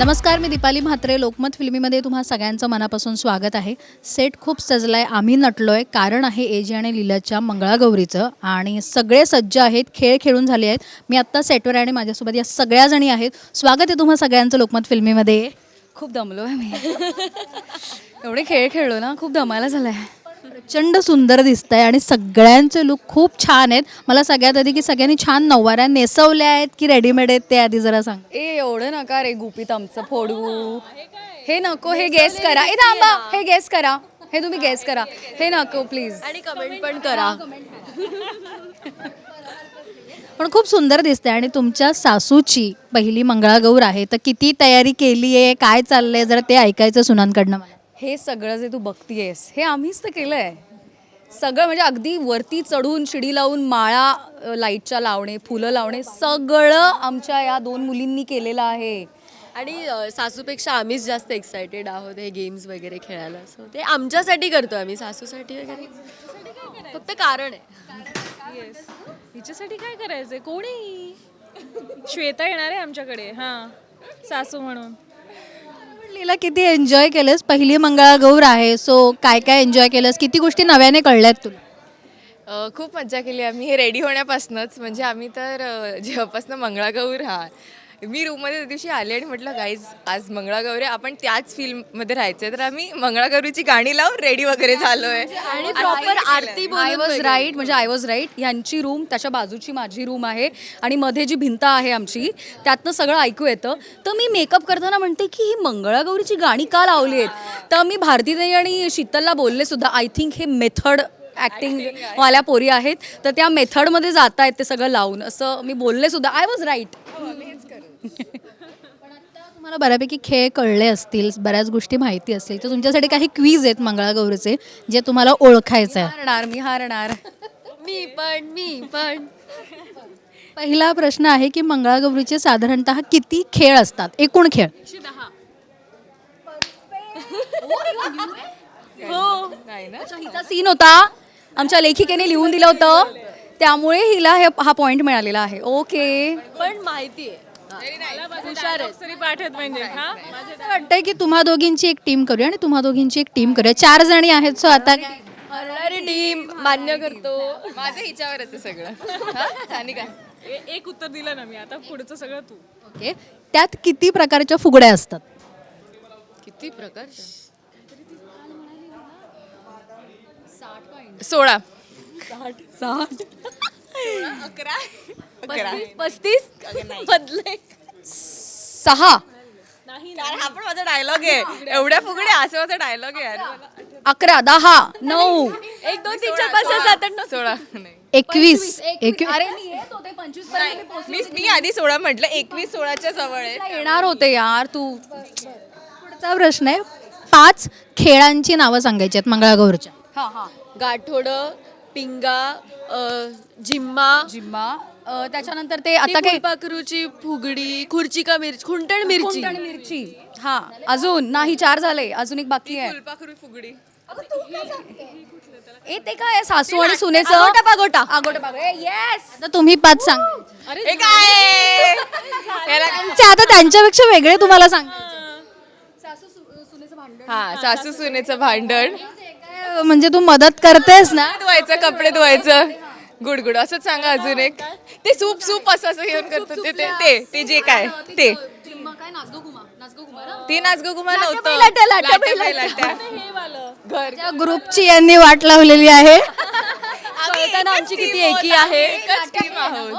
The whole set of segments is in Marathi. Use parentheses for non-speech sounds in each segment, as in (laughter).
नमस्कार मी दीपाली म्हात्रे. लोकमत फिल्मीमध्ये तुम्हा सगळ्यांचं मनापासून स्वागत आहे. सेट खूप सजलाय आम्ही नटलोय. कारण आहे एजी आणि लीलाच्या मंगळागौरीचं. आणि सगळे सज्ज आहेत खेळ खेळून झाले आहेत. मी आत्ता सेटवर आणि माझ्यासोबत या सगळ्या जणी आहेत. स्वागत आहे तुम्हा सगळ्यांचं लोकमत फिल्मीमध्ये. खूप दमलो आहे मी. एवढे खेळ खेळलो ना खूप दमायला आहे प्रचंड सुंदर दिसत आहे आणि सगळ्यांचे लुक खूप छान आहेत. मला सगळ्यात आधी की सगळ्यांनी छान नऊवाऱ्या नेसवल्या आहेत की रेडीमेड आहेत ते आधी जरा सांग. ए एवढं नका रे गुपित आमचं फोडू. हे नको हे गेस करा. ए थांबा. हे गेस करा. हे तुम्ही गेस करा. हे नको प्लीज आणि कमेंट पण करा. पण खूप सुंदर दिसते आणि तुमच्या सासूची पहिली मंगळागौर आहे तर किती तयारी केली आहे काय चाललंय? जरा ते ऐकायचं सुनांकडनं मला. हे सगळं जे तू बघतीयस हे आम्हीच तर केलंय. सगळं म्हणजे अगदी वरती चढून शिडी लावून माळा लाईटच्या लावणे फुलं लावणे सगळं आमच्या या दोन मुलींनी केलेलं आहे. आणि सासूपेक्षा आम्हीच जास्त एक्सायटेड आहोत हे गेम्स वगैरे खेळायला. सो ते आमच्यासाठी करतो आम्ही सासूसाठी वगैरे. फक्त कारण आहे. येस हिच्यासाठी काय करायचंय? कोणी (laughs) श्वेता येणार आहे आमच्याकडे हां. सासू म्हणून. लीला किती एन्जॉय केलंस? पहिली मंगळागौर आहे सो काय काय एन्जॉय केलंस? किती गोष्टी नव्याने कळल्यात तुला? अ, खूप मज्जा केली आम्ही. हे रेडी होण्यापासूनच. म्हणजे आम्ही तर अ, मंगळागौर हा मी रूममध्ये त्या दिवशी आले आणि म्हटलं गाईज आज मंगळागौर आपण त्याच फिल्ममध्ये राहायचं तर आम्ही मंगळागौरीची गाणी लावून रेडी वगैरे झालोय. आणि proper Aarti I was right म्हणजे आय वॉज राईट यांची रूम त्याच्या बाजूची माझी रूम आहे. आणि मध्ये जी भिंत आहे आमची त्यातनं सगळं ऐकू येतं. तर मी मेकअप करताना म्हणते की ही मंगळागौरीची गाणी का लावली आहेत? तर मी भारतीताई आणि शीतलला बोलले सुद्धा आय थिंक हे मेथड ॲक्टिंग वाल्या पोरी आहेत. तर त्या मेथडमध्ये जात आहेत ते सगळं लावून. असं मी बोलले सुद्धा आय वॉज राईट तुम्हाला बऱ्यापैकी खेळ कळले असतील बऱ्याच गोष्टी माहिती असतील. तर तुमच्यासाठी काही क्वीज आहेत मंगळागौरीचे जे तुम्हाला ओळखायचं आहे हारणार मी हारणार. मी पण मी पण. पहिला प्रश्न आहे की मंगळागौरीचे साधारणतः किती खेळ असतात? एकूण खेळ. अच्छा, हिचा सीन होता. आमच्या लेखिकेने लिहून दिलं होतं. त्यामुळे हिला हे हा पॉइंट मिळालेला आहे. ओके पण माहिती आहे. हुशार आहे तरी पाठवत म्हणजे हां? असं वाटतंय की तुम्हा दोघींची एक टीम करूया आणि तुम्हा दोघींची एक टीम करूया. चार जणी आहेत सो आता हरणारी टीम. मान्य करतो. माझं हिच्यावरच आहे सगळं. हा? सानिका ए- एक उत्तर दिलं ना मी. आता पुढचं सगळं तू. ओके त्यात किती प्रकारच्या फुगड्या असतात? किती प्रकारच्या? सोळा. साठ. अकरा. पस्तीस पस्तीस बदले. सहा. कारण हा पण माझा डायलॉग आहे. एवढ्या फुगड्या असं माझा डायलॉग आहे यार अकरा दहा नऊ. एक दोन तीन चार पाच सहा सात आठ नऊ. सोळा नाही. एकवीस. एकवीस अरे मी येत होते पंचवीसपर्यंत मी मी आधी सोळा म्हटलं एकवीस सोळाच्या जवळ आहे. येणार होते यार तू. पुढचा प्रश्न आहे पाच खेळांची नावं सांगायची आहेत मंगळागौरच्या. हा हा. गाठोड पिंगा अ, जिम्मा जिम्मा अ, त्याच्यानंतर ते आता काय? पाखरूची फुगडी खुर्ची का मिरची? खुंटण मिरची. आणि मिरची. हा अजून नाही चार झाले अजून एक बाकी आहे. फुलपाखरू फुगडी. ए ते काय सासू आणि सुनेचं? आगोटा पागोटा. आगोटा पागोटा. येस आता तुम्ही पाच सांग. हे काय? त्यांचे आता त्यांच्यापेक्षा वेगळे तुम्हाला सांग. हा सासू सुनेचं भांडण. म्हणजे तू मदत करतेस ना? धुवायचं कपडे धुवायचं. गुड गुड असंच सांगा अजून एक. ते सूप सूप असं असं घेऊन करतो ते ते ते ते जे काय ते काय नाचगो घुमा नाचगो घुमा ना? ते नाचगो नव्हतं. लाट्या, लाट्या, लाट्या, लाट्या. लाट्या. घर. त्या ग्रुपची यांनी वाट लावलेली आहे कळताना आमची किती एकी आहे. एकच टीम आहोत.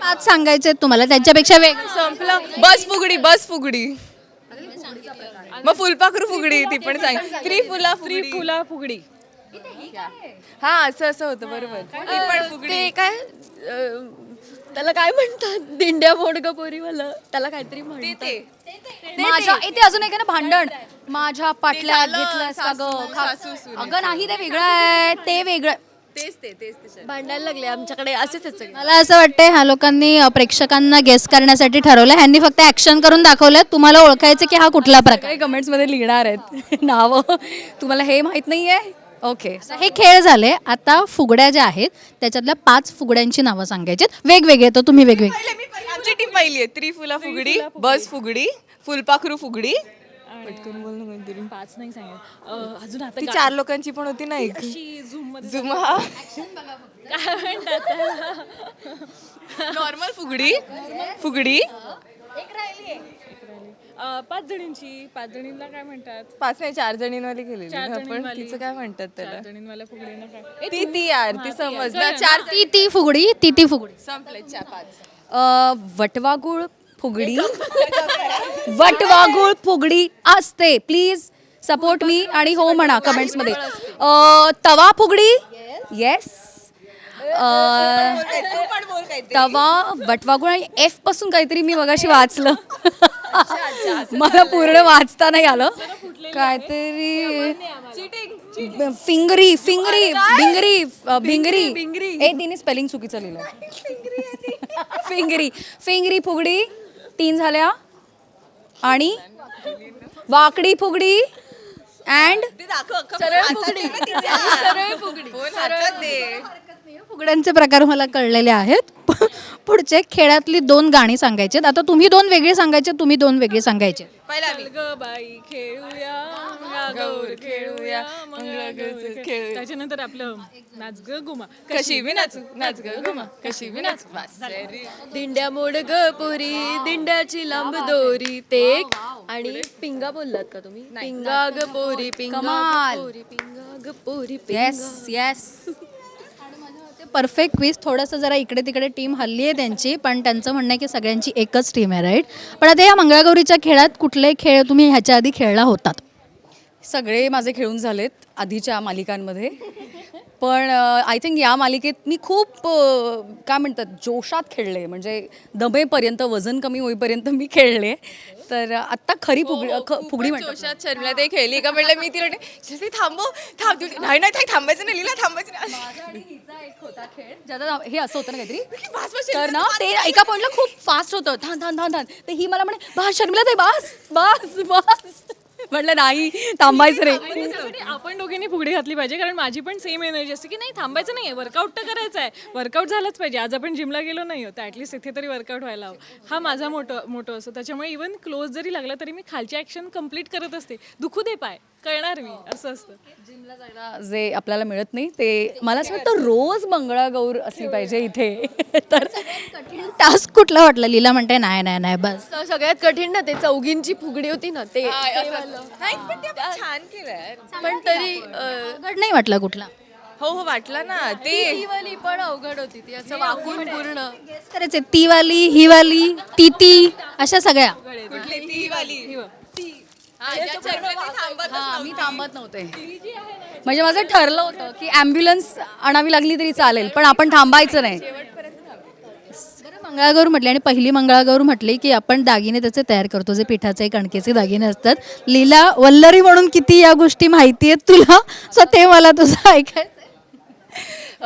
पाच सांगायचे आहेत तुम्हाला त्यांच्यापेक्षा वेगळे संपलं. बस फुगडी बस फुगडी. मग फुलपाखरू फुगडी ती पण सांग. स्त्री फुला फुगडी फुला फुगडी. हा असं असं होतं बरोबर. ती पण फुगडी. ते काय अ, त्याला काय म्हणतात? दिंड्या मोडग पोरीवाला. त्याला काहीतरी म्हणतात. ते. माझ्या इथे अजून एक आहे ना भांडण. माझ्या पाटल्यात झालं, घेतलंस का ग. सासू- खा- सासू सुनेचं. अगं नाही ते वेगळं आहे ते वेगळं. तेच ते तेच ते भांडायला लागले आमच्याकडे असेच आहेत सगळे. मला असं वाटतंय ह्या लोकांनी अ, प्रेक्षकांना गेस करण्यासाठी ठरवलं ह्यांनी फक्त ऍक्शन करून दाखवलं तुम्हाला ओळखायचं की हा कुठला प्रकार. काही कमेंट्समध्ये लिहिणार आहेत. (laughs) नावं. तुम्हाला हे माहीत नाहीये? ओके हे खेळ झाले. आता फुगड्या ज्या आहेत त्याच्यातल्या पाच फुगड्यांची नावं सांगायची वेगवेगळे तर तुम्ही वेगवेगळे. आमची टीम पहिली आहे. त्रिफुला फुगडी बस फुगडी फुलपाखरू फुगडी. पटकन बोल ना काहीतरी. पाच नाही अं, अजून आता ती चार लोकांची पण होती ना एक. झूममध्ये झुम हा. काय म्हणतात त्याला? नॉर्मल फुगडी. फुगडी. अं, पाच जणींची. पाच जणींना काय म्हणतात? पाच नाही चार जणींवाली केलेली चार ना आपण. जणींवाली. तिचं काय म्हणतात त्याला? चार फुगडीनं काय? ती ती यार ती समजलं. चार ती ती फुगडी ती ती फुगडी. संपले चार पाच. अ, वटवागुळ फुगडी. वटवागुळ फुगडी असते. प्लीज सपोर्ट मी आणि हो म्हणा कमेंट्समध्ये अ, तवा फुगडी? येस तवा वटवागुळ आणि एफपासून काहीतरी मी मगाशी वाचलं. मला पूर्ण वाचता नाही आलं. काहीतरी फिंगरी फिंगरी भिंगरी भिंगरी. ए तिने स्पेलिंग चुकीचं लिहिलं (laughs) फिंगरी फिंगरी फुगडी तीन झाल्या. आणि वाकडी फुगडी अँड सरळ फुगडी. सरळ फुगडी. फुगड्यांचे प्रकार मला कळलेले आहेत. पुढचे खेळातली दोन गाणी सांगायची आता तुम्ही दोन वेगळी सांगायचे तुम्ही दोन वेगळी सांगायचे. पहिला ग बाई खेळूया मंगळागौर खेळूया मंगळागौर खेळूया. त्याच्यानंतर आपलं नाच ग गुमा. कशी बी नाचू नाच ग गुमा. कशी बी नाचू. बस. दिंड्या मोड ग पोरी दिंड्याची लांब दोरी ते एक आणि पिंगा बोललात का तुम्ही? पिंगा ग पोरी पिंगा ग कमाल. पोरी पिंगा ग पोरी पिंगा येस येस परफेक्ट क्वीज थोडंसं जरा इकडे तिकडे टीम हल्ली आहे त्यांची पण त्यांचं म्हणणं आहे की सगळ्यांची एकच टीम आहे राईट पण आता या मंगळागौरीच्या खेळात कुठले खेळ तुम्ही ह्याच्या आधी खेळला होतात? सगळे माझे खेळून झालेत आधीच्या मालिकांमध्ये. पण आय थिंक या मालिकेत मी खूप अ, काय म्हणतात जोशात खेळले. म्हणजे दमेपर्यंत वजन कमी होईपर्यंत मी खेळले. तर आत्ता खरी फुगडी ख- फुगडी म्हणतात जोशात शर्मिला ते खेळली. का म्हणलं मी तिला म्हटलं, "जल्दी थांबव थांब तू नाही नाही ताई, थांबायचं नाही लिहिला थांबायचं नाही. ज्यादा हे असं होतं ना काहीतरी. बस, बस, तर ना ते एका पॉईंटला खूप फास्ट होतं. थान थान थान थान तर ही मला म्हणे बस शर्मिला ते बस बस बस. म्हटलं नाही थांबायचं नाही. त्यासाठी आपण दोघींनी फुगडी घातली पाहिजे कारण माझी पण सेम एनर्जी असते की नाही थांबायचं नाही वर्कआउट तर करायचं आहे. वर्कआउट झालंच पाहिजे. आज आपण जिमला गेलो नाही तर ॲटलिस्ट इथे तरी वर्कआउट व्हायला हवं. हा माझा मोठो मोठो असतो. त्याच्यामुळे इवन क्लोज जरी लागला तरी मी खालची ॲक्शन कंप्लीट करत असते. दुखू दे पाय. कळणार मी असं असतं. जिमला जायला जे आपल्याला मिळत नाही ते मला असं वाटतं रोज मंगळागौर असली पाहिजे इथे. (laughs) तर टास्क कुठला वाटला? लीला म्हणते नाही नाही नाही बस. स- सगळ्यात कठीण ना ते चौघींची फुगडी होती ना ते. नाही पण ते आपण छान केलंय. पण तरी अं, अवघड नाही वाटला कुठला? हो हो वाटलं ना. ते ही वाली पण अवघड होती ती असं वाकून पूर्ण. करायचे ती वाली ही वाली ती ती अशा सगळ्या. कुठली? ती वाली. हा, मी थांबत हा मी थांबत नव्हते. म्हणजे माझं ठरलं होतं की ॲम्ब्युलन्स आणावी लागली तरी चालेल पण आपण थांबायचं नाही. मंगळागौर म्हटली आणि पहिली मंगळागौर म्हटली की आपण दागिने त्याचे तयार करतो जे पिठाचे कणकेचे दागिने असतात. लीला वल्लरी म्हणून किती या गोष्टी माहिती आहेत तुला? सो ते मला तुझं ऐकायचं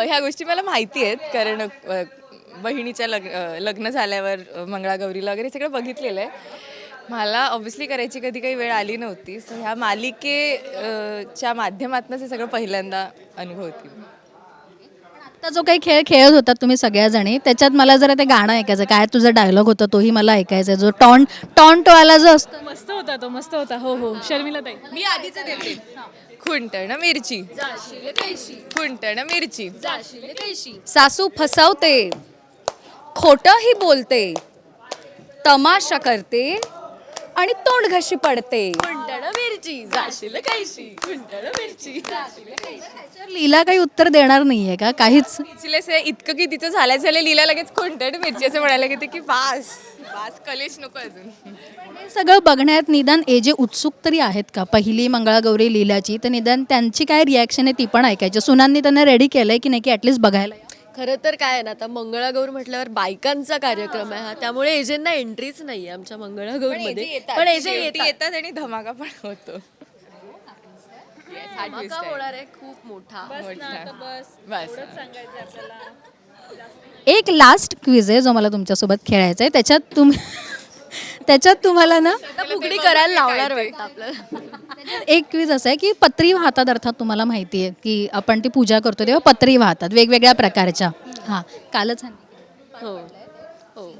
ह्या गोष्टी मला माहिती आहेत कारण अ, बहिणीच्या लग्न अ, लग्न झाल्यावर अ, मंगळागौरीला वगैरे सगळं बघितलेलं आहे. मला ऑब्व्हियसली करायची कधी काही वेळ आली नव्हती सो ह्या मालिके च्या माध्यमातूनच हे सगळं पहिल्यांदा अनुभवते आता जो काही खेळ खेळत होतात तुम्ही सगळ्याजणी त्याच्यात मला जरा ते गाणं ऐकायचं. काय तुझा डायलॉग होता तोही मला ऐकायचा आहे. जो टॉन टॉन्टवाला जो असतो. मस्त होता तो मस्त होता. हो हो. शर्मिला ताई. मी आधीच देते खुंटण मिरची. खुंटण मिरची. सासू फसवते. खोटंही बोलते. तमाशा करते. आणि तोंड घशी पडते. मिरची जाशील लीला काही उत्तर देणार नाहीये का? काहीच. इतकं की तिचं झाल्या झाल्या लिहिला लगेच खुंटण मिरची असं म्हणायला घेते की बास बास कलेश नको अजून. हे सगळं बघण्यात निदान ए जे उत्सुक तरी आहेत का? पहिली मंगळागौरी लीलाची तर निदान त्यांची काय रिॲक्शन आहे ती पण ऐकायची. सुनांनी त्यांना रेडी केलंय की नाही की ॲटलिस्ट बघायला खरं तर काय आहे ना आता मंगळागौर म्हटल्यावर बायकांचा कार्यक्रम आहे हा. त्यामुळे एजेंना एंट्रीच नाही आमच्या मंगळागौरमध्ये पण एजे येतात. येतात आणि धमाका पण होतो. धमाका होणार आहे खूप मोठा. बस एक लास्ट क्विज आहे जो मला तुमच्यासोबत खेळायचा आहे त्याच्यात तुम्ही त्याच्यात तुम्हाला ना फुगडी करायला लावणार एक क्विज असं आहे की पत्री वाहतात अर्थात तुम्हाला माहिती आहे की आपण ती पूजा करतो तेव्हा पत्री वाहतात वेगवेगळ्या प्रकारच्या. हां कालच हो. हो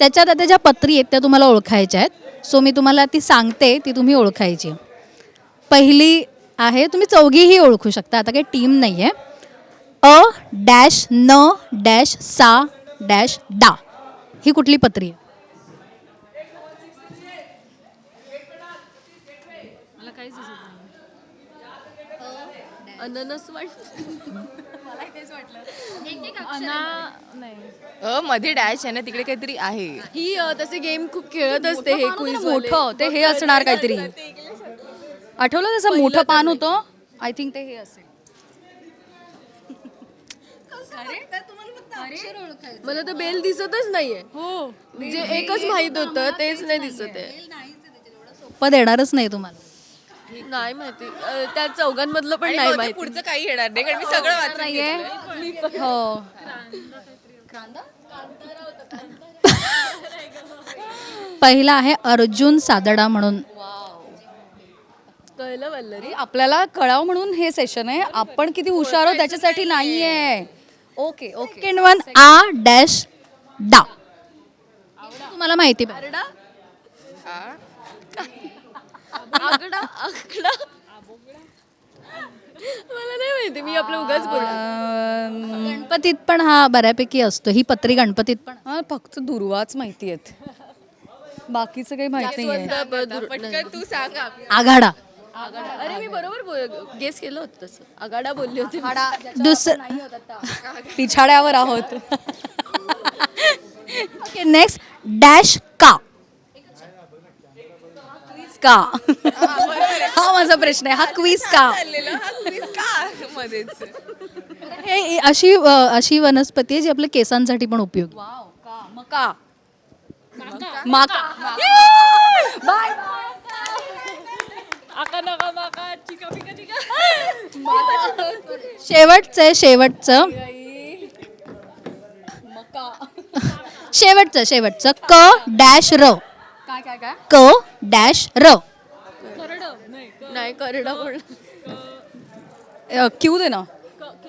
त्याच्यात आता ज्या पत्री आहेत त्या तुम्हाला ओळखायच्या आहेत. सो मी तुम्हाला ती सांगते ती तुम्ही ओळखायची. पहिली आहे तुम्ही चौघीही ओळखू शकता. आता काही टीम नाही आहे अ डॅश न डॅश सा डॅश डा. ही कुठली पत्री आहे मला काहीच दिसत नाही अननस वाट अना नाही. अ मध्ये डॅश आहे ना तिकडे काहीतरी आहे. ही अ, तसे गेम खूप खेळत असते हे क्विज मोठं ते हे असणार काहीतरी. आठवलं तसं मोठं पान होतं? आय थिंक ते हे असेल. मला तर बेल दिसतच नाहीये. हो. म्हणजे एकच माहीत होतं तेच नाही दिसत आहे. सोपं. देणारच नाही तुम्हाला. नाही माहिती. अ, त्या चौघांमधलं पण नाही माहिती. पुढचं काही येणार नाही कारण मी सगळं वाचलं नाहीये. हो. पहिला आहे अर्जुन सादडा म्हणून. कळलं वल्लरी. आपल्याला कळावं म्हणून हे सेशन आहे. आपण किती हुशार आहोत त्याच्यासाठी नाहीये. Okay okay. सेकंड वन आ डॅश डा तुम्हाला माहिती पाहिजे आकडा आकडा मला नाही माहिती मी आपलं उगाच बोलणार. गणपतीत पण हा बऱ्यापैकी असतो. ही पत्री गणपतीत पण हा फक्त दुर्वाच माहिती आहेत. बाकीचं काही माहीत नाहीये. पटकन तू सांग. आघाडा. अरे मी बरोबर गेस केलं होतं तसं. आगाडा बोलली होती दुसरं पिछाड्यावर आहोत. ओके नेक्स्ट डॅश का का? हा माझा प्रश्न आहे. हा क्वीज का हा quiz का? मध्येच हे अशी अ, अशी वनस्पती आहे जी आपल्या केसांसाठी पण उपयोगी. वाव का? मका. माका. आका नका माका. चिका पिका चिका. शेवटचं आहे शेवटचं. शेवटचं शेवटचं. क डॅश र. काय काय काय? क डॅश र. नाही करडा पण. क्यू दे ना.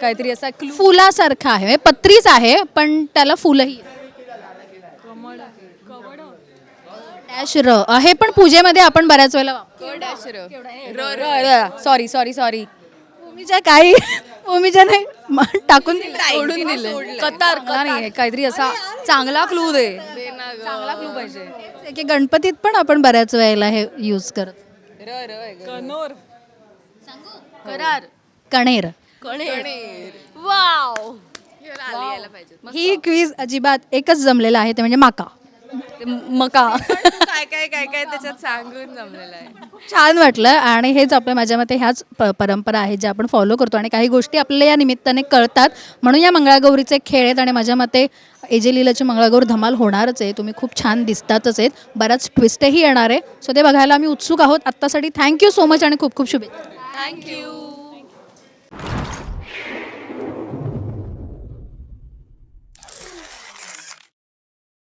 काहीतरी असा क्लू. फुलासारखं आहे म्हणजे पत्रीच आहे पण त्याला फुलही डॅश र. हे पण पूजेमध्ये आपण बऱ्याच वेळेला वापरतो. क डॅश र. सॉरी सॉरी सॉरी भूमीच्या काही भूमीच्या नाही म- टाकून दिलं. सोडून दिले. कतार नाही काहीतरी असा चांगला क्लू दे. चांगला क्लू पाहिजे. तेच की गणपतीत पण आपण बऱ्याच वेळेला हे यूज करत. र र आहे ग. कनोर करार. कणेर. कणेर. वाव. ही क्वीज अजिबात एकच जमलेला आहे ते म्हणजे माका. मका. काय काय काय काय त्याच्यात सांगून जमलेलं आहे. छान वाटलं आणि हेच आपल्या माझ्या मते ह्याच प परंपरा आहेत ज्या आपण फॉलो करतो आणि काही गोष्टी आपल्याला या निमित्ताने कळतात. म्हणून या मंगळागौरीचे खेळ आहेत आणि माझ्या मते एजे लीलाची मंगळागौर धमाल होणारच आहे. तुम्ही खूप छान दिसतातच आहेत. बराच ट्विस्टही येणार आहे. सो ते बघायला आम्ही उत्सुक आहोत. आत्तासाठी थँक्यू सो मच आणि खूप खूप शुभेच्छा. थँक्यू